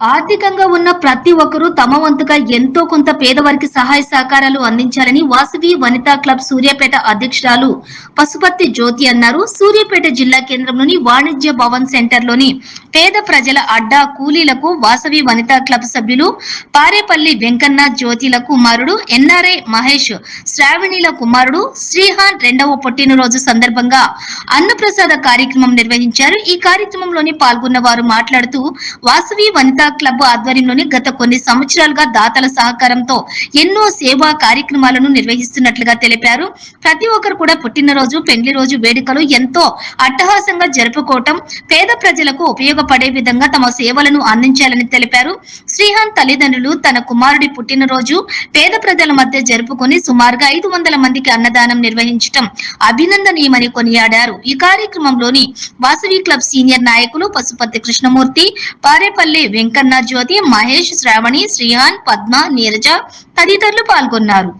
ఆర్థికంగా ఉన్న ప్రతి ఒక్కరూ తమ వంతుగా ఎంతో కొంత పేదవారికి సహాయ సహకారాలు అందించాలని వాసవి వనితా క్లబ్ సూర్యాపేట అధ్యక్షురాలు పశుపతి జ్యోతి అన్నారు. సూర్యాపేట జిల్లా కేంద్రంలోని వాణిజ్య భవన్ సెంటర్లోని పేద ప్రజల అడ్డా కూలీలకు వాసవి వనితా క్లబ్ సభ్యులు పారేపల్లి వెంకన్న జ్యోతిల కుమారుడు ఎన్ఆర్ఐ మహేష్ శ్రావణిల కుమారుడు శ్రీహాన్ రెండవ పుట్టినరోజు సందర్భంగా అన్నప్రసాద కార్యక్రమం నిర్వహించారు. ఈ కార్యక్రమంలోని పాల్గొన్న వారు మాట్లాడుతూ వాసవి వనితా క్లబ్ ఆధ్వర్యంలోని గత కొన్ని సంవత్సరాలుగా దాతల సహకారంతో ఎన్నో సేవా కార్యక్రమాలను నిర్వహిస్తున్నట్లుగా తెలిపారు. ప్రతి ఒక్కరు కూడా పుట్టినరోజు పెండ్లి రోజు వేడుకలు ఎంతో అట్టహాసంగా జరుపుకోవటం పేద ప్రజలకు ఉపయోగపడే విధంగా తమ సేవలను అందించాలని తెలిపారు. శ్రీహాన్ తల్లిదండ్రులు తన కుమారుడి పుట్టినరోజు పేద ప్రజల మధ్య జరుపుకొని సుమారుగా ఐదు వందల మందికి అన్నదానం నిర్వహించటం అభినందనీయమని కొనియాడారు. ఈ కార్యక్రమంలోని వాసవి క్లబ్ సీనియర్ నాయకులు పశుపతి కృష్ణమూర్తి పారేపల్లి వెంకన్న జ్యోతి మహేష్ శ్రావణి శ్రీహాన్ పద్మ నీరజ తదితరులు పాల్గొన్నారు.